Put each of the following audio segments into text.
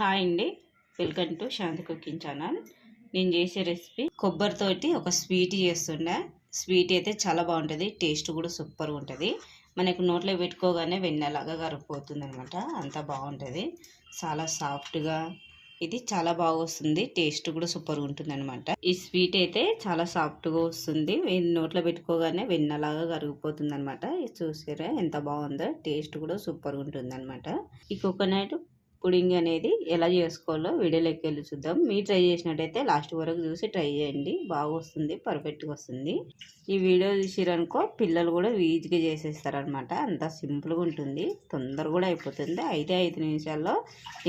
Hi అండి. Welcome to Shanti cooking channel. నేను చేసే రెసిపీ కొబ్బరితోటి ఒక స్వీట్ చేస్తుండే. స్వీట్ అయితే చాలా బాగుంటుంది టేస్ట్ కూడా సూపర్గా ఉంటుంది. మనకు నోట్లో పెట్టుకోగానే వెన్నెలాగా కరిగిపోతుంది అనమాట అంత బాగుంటుంది. చాలా సాఫ్ట్గా ఇది చాలా బాగా వస్తుంది టేస్ట్ కూడా సూపర్గా ఉంటుంది అనమాట ఈ స్వీట్ అయితే చాలా సాఫ్ట్గా వస్తుంది నోట్లో పెట్టుకోగానే వెన్నలాగా కరిగిపోతుంది అనమాట చూసారా ఎంత బాగుందో టేస్ట్ కూడా సూపర్గా ఉంటుంది అనమాట ఈ కోకోనట్ పుడింగ్ అనేది ఎలా చేసుకోవాలో వీడియోలోకి వెళ్ళి చూద్దాం. మీరు ట్రై చేసినట్టయితే లాస్ట్ వరకు చూసి ట్రై చేయండి. బాగా వస్తుంది పర్ఫెక్ట్గా వస్తుంది. ఈ వీడియో చూసిరనుకో పిల్లలు కూడా ఈజీగా చేసేస్తారనమాట అంత సింపుల్గా ఉంటుంది. తొందర కూడా అయిపోతుంది. అయితే ఐదు నిమిషాల్లో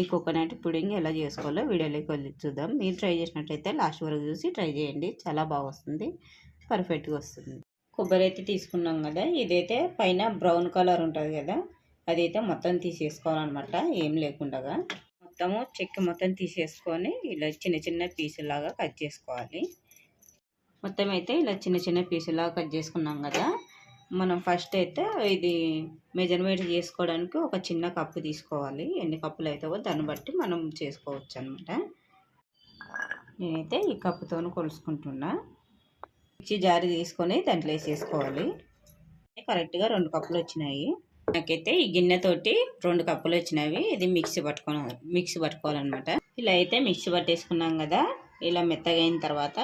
ఈ కోకోనట్ పుడింగ్ ఎలా చేసుకోవాలో వీడియోలోకి వెళ్ళి చూద్దాం. మీరు ట్రై చేసినట్టయితే లాస్ట్ వరకు చూసి ట్రై చేయండి. చాలా బాగా వస్తుంది పర్ఫెక్ట్గా వస్తుంది. కొబ్బరి అయితే తీసుకున్నాం కదా. ఇదైతే పైన బ్రౌన్ కలర్ ఉంటుంది కదా. అదైతే మొత్తం తీసేసుకోవాలన్నమాట ఏం లేకుండా మొత్తము చెక్క మొత్తం తీసేసుకొని ఇలా చిన్న చిన్న పీసులాగా కట్ చేసుకోవాలి. మొత్తం అయితే ఇలా చిన్న చిన్న పీసులాగా కట్ చేసుకున్నాం కదా. మనం ఫస్ట్ అయితే ఇది మెజర్మెంట్ చేసుకోవడానికి ఒక చిన్న కప్పు తీసుకోవాలి. ఎన్ని కప్పులు అవుతావో దాన్ని బట్టి మనం చేసుకోవచ్చు అనమాట నేనైతే ఈ కప్పుతో కొలుసుకుంటున్నా. మిక్సీ జారి తీసుకొని దాంట్లో వేసేసుకోవాలి. కరెక్ట్గా రెండు కప్పులు వచ్చినాయి. నాకైతే ఈ గిన్నెతోటి రెండు కప్పులు వచ్చినవి. ఇది మిక్సీ పట్టుకోవాలి మిక్సీ పట్టుకోవాలన్నమాట. ఇలా అయితే మిక్సీ పట్టేసుకున్నాం కదా. ఇలా మెత్తగా అయిన తర్వాత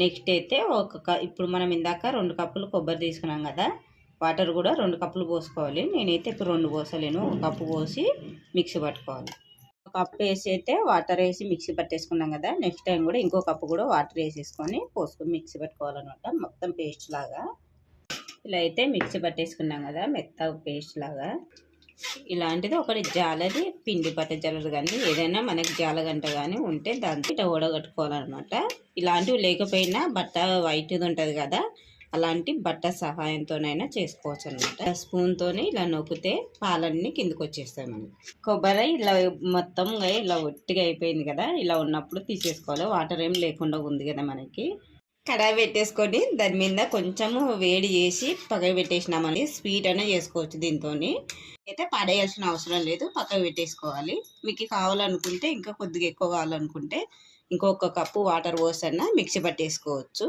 నెక్స్ట్ అయితే ఒక ఇప్పుడు మనం ఇందాక రెండు కప్పులు కొబ్బరి తీసుకున్నాం కదా. వాటర్ కూడా రెండు కప్పులు పోసుకోవాలి. నేనైతే ఇప్పుడు రెండు పోసలేను. ఒక కప్పు పోసి మిక్సీ పట్టుకోవాలి. ఒక కప్పు వేసి అయితే వాటర్ వేసి మిక్సీ పట్టేసుకున్నాం కదా. నెక్స్ట్ టైం కూడా ఇంకో కప్పు కూడా వాటర్ వేసేసుకొని పోసుకొని మిక్సీ పట్టుకోవాలన్నమాట. మొత్తం పేస్ట్ లాగా. ఇలా అయితే మిక్సీ పట్టేసుకున్నాం కదా మెత్త పేస్ట్ లాగా. ఇలాంటిది ఒకటి జాలది పిండి పట్ట జాలది కానీ ఏదైనా మనకి జాలగంట కానీ ఉంటే దాంతో ఇట్లా ఓడగట్టుకోవాలన్నమాట. ఇలాంటివి లేకపోయినా బట్ట వైట్ది ఉంటుంది కదా అలాంటి బట్ట సహాయంతోనైనా చేసుకోవచ్చు అనమాట స్పూన్తోనే ఇలా నొక్కితే పాలన్నీ కిందకు వచ్చేస్తాయి మనకి కొబ్బరి ఇలా మొత్తంగా ఇలా ఒట్టిగా అయిపోయింది కదా ఇలా ఉన్నప్పుడు తీసేసుకోవాలి. వాటర్ ఏం లేకుండా ఉంది కదా మనకి. కడాయి పెట్టేసుకొని దాని మీద కొంచెము వేడి చేసి పక్కకు పెట్టేసినామని స్వీట్ అయినా చేసుకోవచ్చు దీంతో అయితే పడేయాల్సిన అవసరం లేదు పక్కకు పెట్టేసుకోవాలి. మీకు కావాలనుకుంటే ఇంకా కొద్దిగా ఎక్కువ కావాలనుకుంటే ఇంకొక కప్పు వాటర్ పోసన్నా మిక్సీ పట్టేసుకోవచ్చు.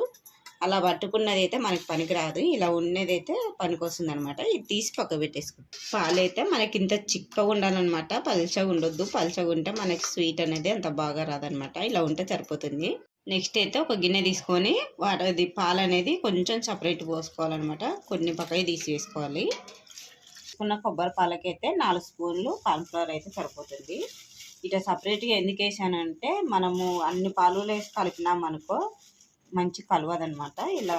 అలా పట్టుకున్నది అయితే మనకి పనికిరాదు. ఇలా ఉన్నదైతే పనికి వస్తుంది అనమాట ఇది తీసి పక్క పెట్టేసుకోవచ్చు పాలైతే మనకి ఇంత చిక్కగా ఉండాలన్నమాట. పలుచగా ఉండొద్దు. పలుచగా ఉంటే మనకి స్వీట్ అనేది అంత బాగా రాదనమాట ఇలా ఉంటే సరిపోతుంది. నెక్స్ట్ అయితే ఒక గిన్నె తీసుకొని వాటి పాలు అనేది కొంచెం సపరేట్ పోసుకోవాలన్నమాట. కొన్ని పక్కకి తీసి వేసుకోవాలి ఉన్న కొబ్బరి పాలకైతే నాలుగు స్పూన్లు కార్న్ఫ్లవర్ అయితే సరిపోతుంది. ఇట్లా సపరేట్గా ఎందుకు వేసానంటే మనము అన్ని పాలు వేసి కలిపినాం అనుకో మంచి కలవదనమాట ఇలా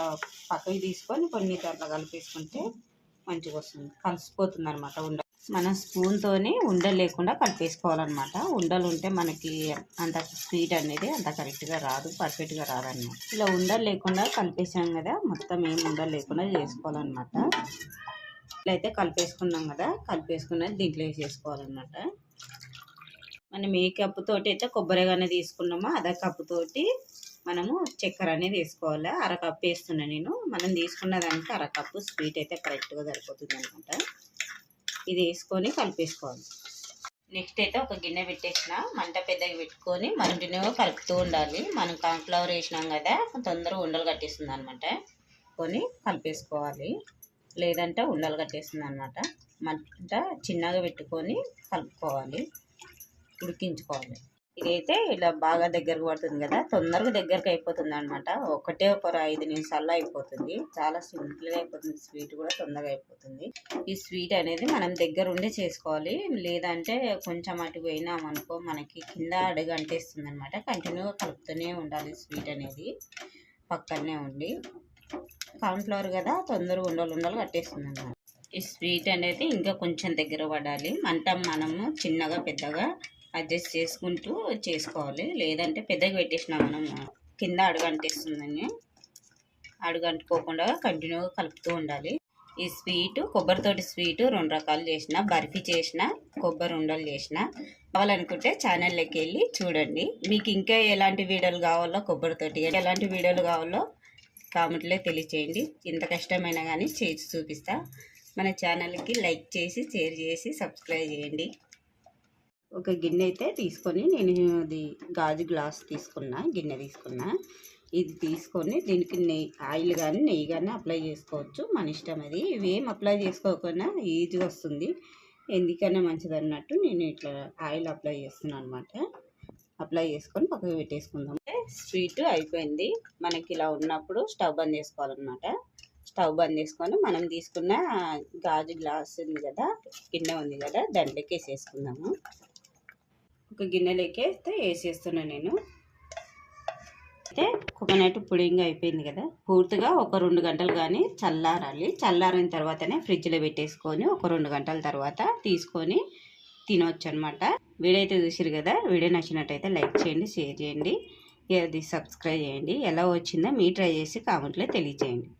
పక్కకి తీసుకొని కొన్ని దాంట్లో కలిపేసుకుంటే మంచిగా వస్తుంది. కలిసిపోతుంది అనమాట ఉండ మనం స్పూన్తోని ఉండలు లేకుండా కలిపేసుకోవాలన్నమాట ఉండలు ఉంటే మనకి అంత స్వీట్ అనేది అంత కరెక్ట్గా రాదు పర్ఫెక్ట్గా రాదన్నమాట. ఇలా ఉండలు లేకుండా కలిపేసాం కదా మొత్తం ఏం ఉండలు లేకుండా చేసుకోవాలన్నమాట. ఇలా అయితే కలిపేసుకున్నాం కదా కలిపేసుకున్నది దీంట్లో వేసేసుకోవాలన్నమాట. మనం ఏ కప్పు తోటి అయితే కొబ్బరిగానే తీసుకున్నామో అదే కప్పుతోటి మనము చక్కెర అనేది వేసుకోవాలి. అరకప్పు వేస్తున్నా నేను. మనం తీసుకున్న దానికి అరకప్పు స్వీట్ అయితే కరెక్ట్గా సరిపోతుంది అనమాట ఇది వేసుకొని కలిపేసుకోవాలి. నెక్స్ట్ అయితే ఒక గిన్నె పెట్టేసిన. మంట పెద్దగా పెట్టుకొని కంటిన్యూగా కలుపుతూ ఉండాలి. మనం కాన్ఫ్లవర్ వేసినాం కదా తొందరగా ఉండలు కట్టేస్తుంది అనమాట కొని కలిపేసుకోవాలి. లేదంటే ఉండలు కట్టేస్తుంది అనమాట మంట చిన్నగా పెట్టుకొని కలుపుకోవాలి. ఉడికించుకోవాలి. ఇదైతే ఇలా బాగా దగ్గరకు పడుతుంది కదా తొందరగా దగ్గరకు అయిపోతుంది అనమాట ఒకటే ఒక ఐదు నిమిషాల్లో అయిపోతుంది. చాలా సింపుల్గా అయిపోతుంది. స్వీట్ కూడా తొందరగా అయిపోతుంది. ఈ స్వీట్ అనేది మనం దగ్గర ఉండి చేసుకోవాలి. లేదంటే కొంచెం అటు పోయినాం అనుకో మనకి కింద అడుగు అంటేస్తుంది అనమాట కంటిన్యూగా కలుపుతూనే ఉండాలి స్వీట్ అనేది. పక్కనే ఉండి కార్న్ఫ్లవర్ కదా తొందరగా ఉండలు ఉండలు కట్టేస్తుంది అనమాట ఈ స్వీట్ అనేది ఇంకా కొంచెం దగ్గర పడాలి. మంట మనము చిన్నగా పెద్దగా అడ్జస్ట్ చేసుకుంటూ చేసుకోవాలి. లేదంటే పెద్దగా పెట్టేసినా మనం కింద అడుగు అంటేస్తుందని. అడుగు అంటుకోకుండా కంటిన్యూగా కలుపుతూ ఉండాలి. ఈ స్వీట్ కొబ్బరితోటి స్వీట్ రెండు రకాలు చేసిన బర్ఫీ చేసిన కొబ్బరి ఉండలు చేసిన. కావాలనుకుంటే ఛానల్లోకి వెళ్ళి చూడండి. మీకు ఇంకా ఎలాంటి వీడియోలు కావాలో కొబ్బరితోటి ఎలాంటి వీడియోలు కావాలో కామెంట్లో తెలియచేయండి. ఇంత కష్టమైనా కానీ చేసి చూపిస్తా. మన ఛానల్కి లైక్ చేసి షేర్ చేసి సబ్స్క్రైబ్ చేయండి. ఒక గిన్నె అయితే తీసుకొని నేను అది గాజు గ్లాస్ తీసుకున్నా గిన్నె తీసుకున్నా. ఇది తీసుకొని దీనికి నెయ్యి ఆయిల్ కానీ నెయ్యి కానీ అప్లై చేసుకోవచ్చు. మన ఇష్టం అది. ఇవేం అప్లై చేసుకోకుండా ఈజీగా వస్తుంది. ఎందుకైనా మంచిది అన్నట్టు నేను ఇట్లా ఆయిల్ అప్లై చేస్తున్నాను అనమాట అప్లై చేసుకొని పక్కకు పెట్టేసుకుందాం. స్వీట్ అయిపోయింది. మనకి ఇలా ఉన్నప్పుడు స్టవ్ బంద్ చేసుకోవాలన్నమాట. స్టవ్ బంద్ చేసుకొని మనం తీసుకున్న గాజు గ్లాస్ ఉంది కదా గిన్నె ఉంది కదా దాంట్లోకి వేసేసుకుందాము. ఒక గిన్నెలోకి అయితే వేసేస్తున్నాను నేను. అయితే కోకోనట్ పుడింగ్ అయిపోయింది కదా. పూర్తిగా ఒక రెండు గంటలు కానీ చల్లారాలి. చల్లారిన తర్వాతనే ఫ్రిడ్జ్లో పెట్టేసుకొని ఒక రెండు గంటల తర్వాత తీసుకొని తినవచ్చు అనమాట వీడైతే చూసిరు కదా వీడియో నచ్చినట్టయితే లైక్ చేయండి షేర్ చేయండి. అది సబ్స్క్రైబ్ చేయండి. ఎలా వచ్చిందో మీ ట్రై చేసి కామెంట్లో తెలియజేయండి.